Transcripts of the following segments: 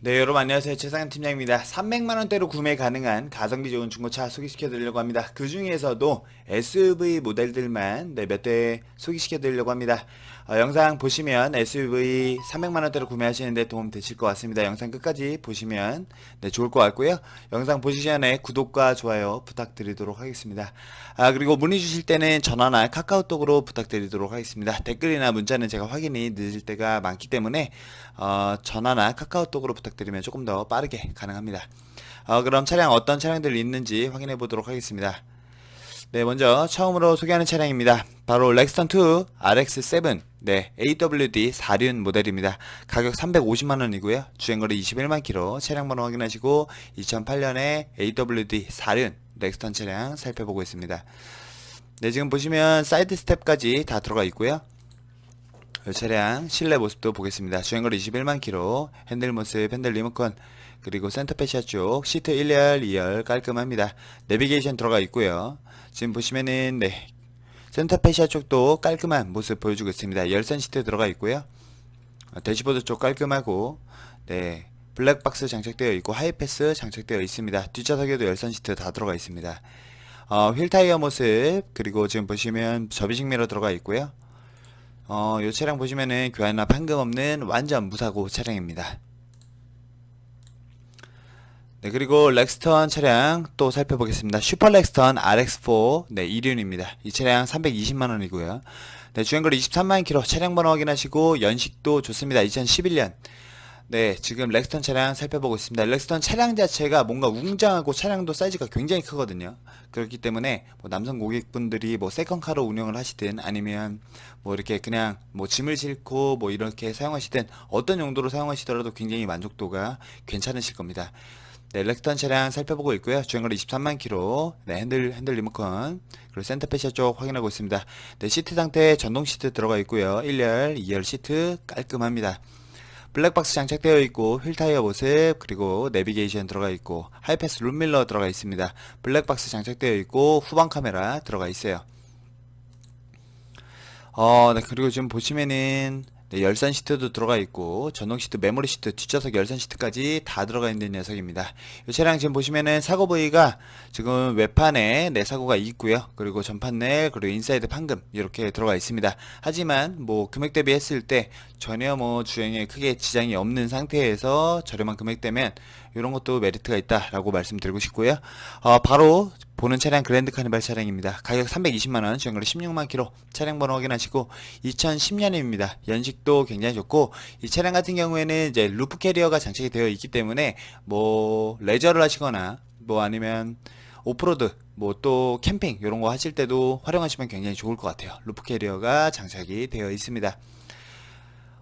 네, 여러분 안녕하세요. 최상현 팀장입니다. 300만원대로 구매 가능한 가성비 좋은 중고차 소개시켜 드리려고 합니다. 그 중에서도 SUV 모델들만 네, 몇 대 소개시켜 드리려고 합니다. 어, 영상 보시면 SUV 300만원대로 구매하시는데 도움 되실 것 같습니다. 영상 끝까지 보시면 네, 좋을 것 같고요. 영상 보시기 전에 구독과 좋아요 부탁드리도록 하겠습니다. 아, 그리고 문의 주실 때는 전화나 카카오톡으로 부탁드리도록 하겠습니다. 댓글이나 문자는 제가 확인이 늦을 때가 많기 때문에 어, 전화나 카카오톡으로 부탁드리 면 조금 더 빠르게 가능합니다. 어, 그럼 차량 어떤 차량들이 있는지 확인해 보도록 하겠습니다. 네, 먼저 처음으로 소개하는 차량입니다. 바로 렉스턴 2 RX7 네, AWD 4륜 모델입니다. 가격 350만 원이고요. 주행거리 21만 킬로. 차량 번호 확인하시고 2008년에 AWD 4륜 렉스턴 차량 살펴보고 있습니다. 네, 지금 보시면 사이드 스텝까지 다 들어가 있고요. 이 차량 실내 모습도 보겠습니다. 주행거리 21만 킬로, 핸들 모습, 핸들 리모컨, 그리고 센터페시아 쪽 시트 1열, 2열 깔끔합니다. 내비게이션 들어가 있고요. 지금 보시면은 네 센터페시아 쪽도 깔끔한 모습 보여주고 있습니다. 열선 시트 들어가 있고요. 어, 대시보드 쪽 깔끔하고 네 블랙박스 장착되어 있고 하이패스 장착되어 있습니다. 뒷좌석에도 열선 시트 다 들어가 있습니다. 어, 휠 타이어 모습 그리고 지금 보시면 접이식 미러 들어가 있고요. 어, 이 차량 보시면은 교환이나 판금 없는 완전 무사고 차량입니다. 네, 그리고 렉스턴 차량 또 살펴보겠습니다. 슈퍼 렉스턴 RX4 네, 2륜입니다. 이 차량 320만 원이고요. 네, 주행거리 23만 킬로 차량 번호 확인하시고 연식도 좋습니다. 2011년. 네, 지금 렉스턴 차량 살펴보고 있습니다. 렉스턴 차량 자체가 뭔가 웅장하고 차량도 사이즈가 굉장히 크거든요. 그렇기 때문에 뭐 남성 고객분들이 뭐 세컨카로 운영을 하시든 아니면 뭐 이렇게 그냥 뭐 짐을 싣고 뭐 이렇게 사용하시든 어떤 용도로 사용하시더라도 굉장히 만족도가 괜찮으실 겁니다. 네, 렉스턴 차량 살펴보고 있고요. 주행거리 23만 킬로. 네, 핸들 핸들 리모컨. 그리고 센터페시아 쪽 확인하고 있습니다. 네, 시트 상태 전동 시트 들어가 있고요. 1열, 2열 시트 깔끔합니다. 블랙박스 장착되어 있고 휠 타이어 모습 그리고 내비게이션 들어가 있고 하이패스 룸밀러 들어가 있습니다. 블랙박스 장착되어 있고 후방 카메라 들어가 있어요. 어, 네, 그리고 지금 보시면은 네, 열선 시트도 들어가 있고 전동 시트, 메모리 시트, 뒷좌석 열선 시트까지 다 들어가 있는 녀석입니다. 이 차량 지금 보시면은 사고 부위가 지금 외판에 네 사고가 있고요. 그리고 전판 넬 그리고 인사이드 판금 이렇게 들어가 있습니다. 하지만 뭐 금액 대비했을 때 전혀 뭐 주행에 크게 지장이 없는 상태에서 저렴한 금액대면 이런 것도 메리트가 있다라고 말씀드리고 싶고요. 어, 바로 보는 차량 그랜드 카니발 차량입니다. 가격 320만원, 주행거리 16만 킬로, 차량 번호 확인하시고 2010년입니다. 연식도 굉장히 좋고 이 차량 같은 경우에는 이제 루프 캐리어가 장착이 되어 있기 때문에 뭐 레저를 하시거나 뭐 아니면 오프로드 뭐 또 캠핑 이런 거 하실 때도 활용하시면 굉장히 좋을 것 같아요. 루프 캐리어가 장착이 되어 있습니다.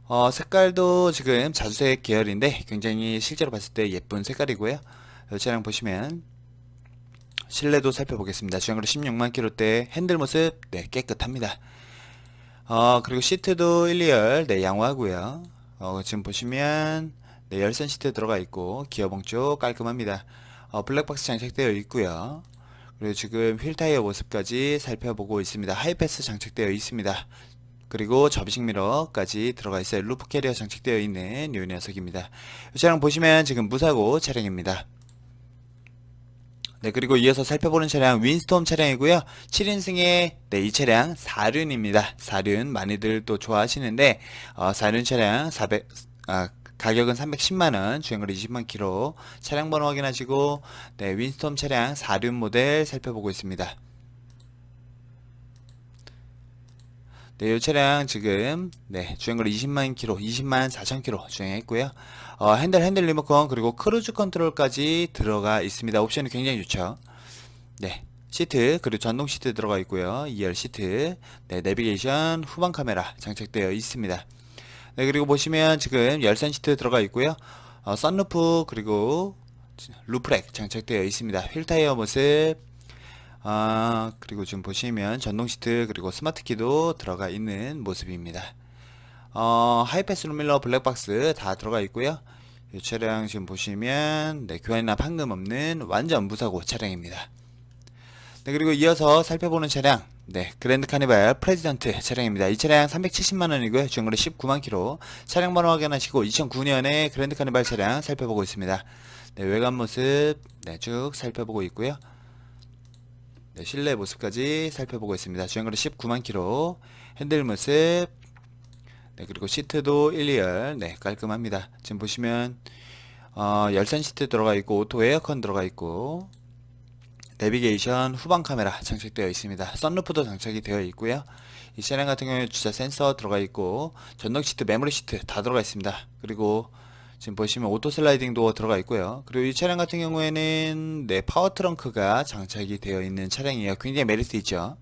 어, 색깔도 지금 자주색 계열인데 굉장히 실제로 봤을 때 예쁜 색깔이고요. 이 차량 보시면 실내도 살펴보겠습니다. 주행거리 16만 킬로대 핸들 모습 네 깨끗합니다. 어 그리고 시트도 1, 2열 네 양호하고요. 어 지금 보시면 네 열선 시트 들어가 있고 기어봉 쪽 깔끔합니다. 어 블랙박스 장착되어 있고요. 그리고 지금 휠 타이어 모습까지 살펴보고 있습니다. 하이패스 장착되어 있습니다. 그리고 접이식 미러까지 들어가 있어요. 루프 캐리어 장착되어 있는 이 녀석입니다. 이 차량 보시면 지금 무사고 차량입니다. 네, 그리고 이어서 살펴보는 차량 윈스톰 차량이고요. 7인승의 네, 이 차량 4륜입니다. 4륜 많이들 또 좋아하시는데 어, 4륜 차량 400 아, 가격은 310만원, 주행거리 20만 킬로, 차량 번호 확인하시고 네, 윈스톰 차량 4륜 모델 살펴보고 있습니다. 네, 이 차량 지금 네, 주행거리 20만 킬로, 20만 4천 킬로 주행했고요. 어, 핸들 핸들 리모컨 그리고 크루즈 컨트롤까지 들어가 있습니다. 옵션이 굉장히 좋죠. 네. 시트 그리고 전동 시트 들어가 있고요. 2열 시트. 네, 내비게이션 후방 카메라 장착되어 있습니다. 네, 그리고 보시면 지금 열선 시트 들어가 있고요. 어, 썬루프 그리고 루프렉 장착되어 있습니다. 휠 타이어 모습 아, 그리고 지금 보시면 전동 시트 그리고 스마트 키도 들어가 있는 모습입니다. 어, 하이패스 룸밀러 블랙박스 다 들어가 있고요. 이 차량 지금 보시면 네, 교환이나 판금 없는 완전 무사고 차량입니다. 네, 그리고 이어서 살펴보는 차량 네, 그랜드 카니발 프레지던트 차량입니다. 이 차량 370만원이고요. 주행거리 19만 킬로. 차량 번호 확인하시고 2009년에 그랜드 카니발 차량 살펴보고 있습니다. 네, 외관 모습 네, 쭉 살펴보고 있고요. 네, 실내 모습까지 살펴보고 있습니다. 주행거리 19만 킬로. 핸들 모습 네, 그리고 시트도 1, 2열 네, 깔끔합니다. 지금 보시면 어, 열선 시트 들어가 있고 오토 에어컨 들어가 있고 내비게이션 후방 카메라 장착되어 있습니다. 썬루프도 장착이 되어 있고요. 이 차량 같은 경우에 주차 센서 들어가 있고 전동 시트, 메모리 시트 다 들어가 있습니다. 그리고 지금 보시면 오토 슬라이딩 도어 들어가 있고요. 그리고 이 차량 같은 경우에는 네, 파워 트렁크가 장착이 되어 있는 차량이에요. 굉장히 메리트 있죠.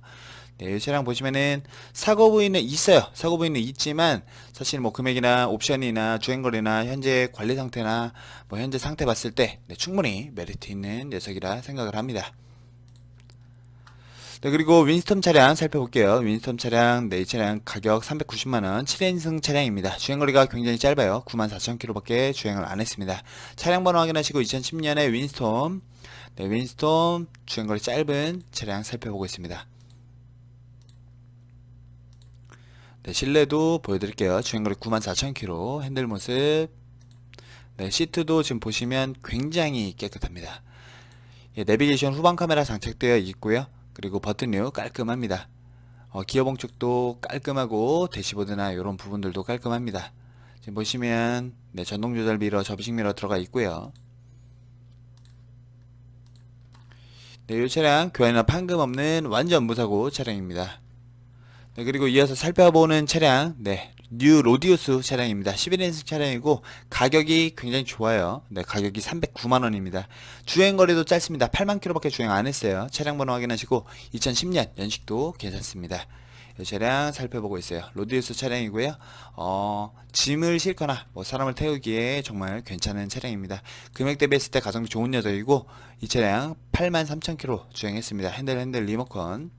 네, 이 차량 보시면은 사고 부위는 있어요. 사고 부위는 있지만 사실 뭐 금액이나 옵션이나 주행거리나 현재 관리 상태나 뭐 현재 상태 봤을 때 네, 충분히 메리트 있는 녀석이라 생각을 합니다. 네, 그리고 윈스톰 차량 살펴볼게요. 윈스톰 차량, 네, 이 차량 가격 390만원, 7인승 차량입니다. 주행거리가 굉장히 짧아요. 94,000km밖에 주행을 안 했습니다. 차량 번호 확인하시고 2010년에 윈스톰, 네, 윈스톰 주행거리 짧은 차량 살펴보고 있습니다. 네, 실내도 보여드릴게요. 주행거리 94,000km, 핸들 모습, 네, 시트도 지금 보시면 굉장히 깨끗합니다. 예, 내비게이션 후방 카메라 장착되어 있고요. 그리고 버튼류 깔끔합니다. 어, 기어봉 쪽도 깔끔하고 대시보드나 이런 부분들도 깔끔합니다. 지금 보시면 네, 전동 조절 미러, 접이식 미러 들어가 있고요. 네, 이 차량 교환이나 판금 없는 완전 무사고 차량입니다. 네, 그리고 이어서 살펴보는 차량, 네, 뉴 로디우스 차량입니다. 11인승 차량이고 가격이 굉장히 좋아요. 네, 가격이 309만원입니다. 주행 거리도 짧습니다. 8만 킬로밖에 주행 안 했어요. 차량 번호 확인하시고 2010년 연식도 괜찮습니다. 이 차량 살펴보고 있어요. 로디우스 차량이고요. 어, 짐을 싣거나 뭐 사람을 태우기에 정말 괜찮은 차량입니다. 금액 대비했을 때 가성비 좋은 녀석이고 이 차량 8만 3천 킬로 주행했습니다. 핸들 핸들 리모컨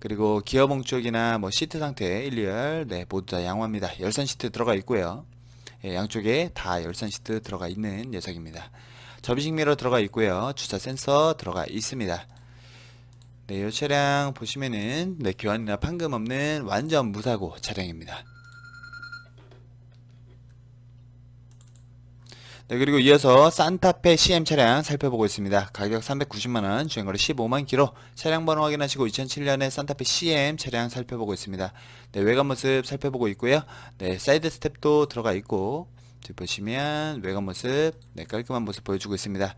그리고 기어봉 쪽이나 뭐 시트 상태 1, 2열 네 모두 다 양호합니다. 열선 시트 들어가 있고요. 예, 양쪽에 다 열선 시트 들어가 있는 녀석입니다. 접이식 미러 들어가 있고요. 주차 센서 들어가 있습니다. 네, 이 차량 보시면은 네, 교환이나 판금 없는 완전 무사고 차량입니다. 네, 그리고 이어서 산타페 CM 차량 살펴보고 있습니다. 가격 390만원, 주행거리 15만 킬로, 차량 번호 확인하시고 2007년에 산타페 CM 차량 살펴보고 있습니다. 네, 외관 모습 살펴보고 있고요. 네, 사이드 스텝도 들어가 있고, 보시면 외관 모습, 네, 깔끔한 모습 보여주고 있습니다.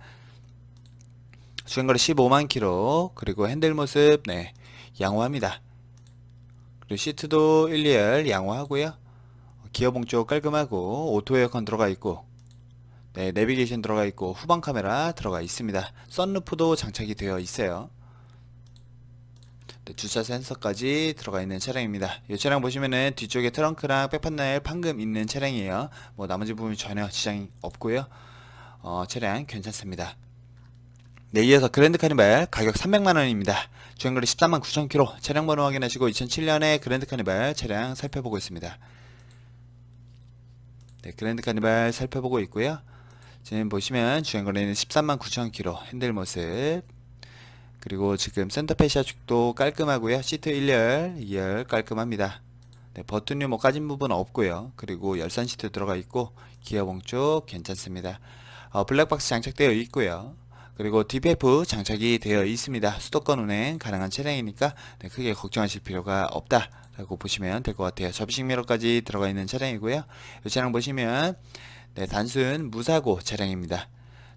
주행거리 15만 킬로, 그리고 핸들 모습, 네, 양호합니다. 그리고 시트도 1, 2열 양호하고요. 기어봉 쪽 깔끔하고, 오토 에어컨 들어가 있고, 네, 내비게이션 들어가 있고 후방 카메라 들어가 있습니다. 썬루프도 장착이 되어 있어요. 네, 주차 센서까지 들어가 있는 차량입니다. 이 차량 보시면은 뒤쪽에 트렁크랑 백판넬 판금 있는 차량이에요. 뭐 나머지 부분이 전혀 지장이 없고요. 어, 차량 괜찮습니다. 네, 이어서 그랜드 카니발 가격 300만원입니다. 주행거리 13만 9천km 차량 번호 확인하시고 2007년에 그랜드 카니발 차량 살펴보고 있습니다. 네, 그랜드 카니발 살펴보고 있고요. 지금 보시면 주행거리는 13만 9천 킬로 핸들 모습. 그리고 지금 센터페시아 축도 깔끔하고요. 시트 1열 2열 깔끔합니다. 네, 버튼류 뭐 까진 부분 없고요. 그리고 열선 시트 들어가 있고 기어봉 쪽 괜찮습니다. 어, 블랙박스 장착되어 있고요. 그리고 DPF 장착이 되어 있습니다. 수도권 운행 가능한 차량이니까 네, 크게 걱정하실 필요가 없다 라고 보시면 될 것 같아요. 접이식 미러까지 들어가 있는 차량이고요. 이 차량 보시면 네, 단순 무사고 차량입니다.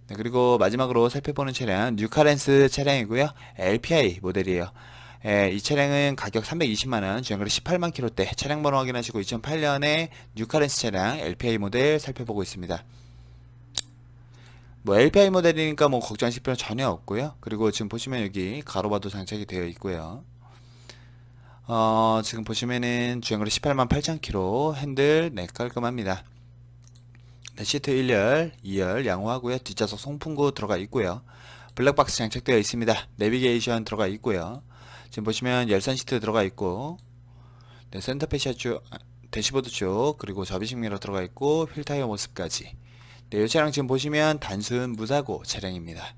네, 그리고 마지막으로 살펴보는 차량 뉴카렌스 차량이고요. LPI 모델이에요. 예, 이 차량은 가격 320만원, 주행거리 18만 킬로대, 차량 번호 확인하시고 2008년에 뉴카렌스 차량 LPI 모델 살펴보고 있습니다. 뭐 LPI 모델이니까 뭐 걱정하실 필요는 전혀 없고요. 그리고 지금 보시면 여기 가로바도 장착이 되어 있고요. 어, 지금 보시면은 주행거리 18만 8천 킬로, 핸들 네 깔끔합니다. 네, 시트 1열, 2열 양호하고요. 뒷좌석 송풍구 들어가 있고요. 블랙박스 장착되어 있습니다. 내비게이션 들어가 있고요. 지금 보시면 열선 시트 들어가 있고 네, 센터페시아 쪽, 아, 대시보드 쪽 그리고 접이식 미러 들어가 있고 휠 타이어 모습까지 네, 이 차량 지금 보시면 단순 무사고 차량입니다.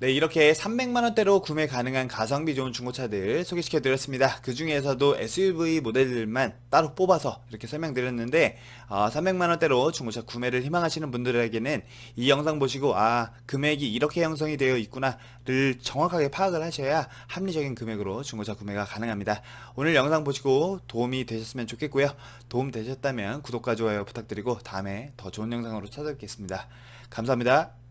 네, 이렇게 300만원대로 구매 가능한 가성비 좋은 중고차들 소개시켜 드렸습니다. 그 중에서도 SUV 모델들만 따로 뽑아서 이렇게 설명드렸는데, 어, 300만원대로 중고차 구매를 희망하시는 분들에게는 이 영상 보시고, 아, 금액이 이렇게 형성이 되어 있구나를 정확하게 파악을 하셔야 합리적인 금액으로 중고차 구매가 가능합니다. 오늘 영상 보시고 도움이 되셨으면 좋겠고요. 도움 되셨다면 구독과 좋아요 부탁드리고 다음에 더 좋은 영상으로 찾아뵙겠습니다. 감사합니다.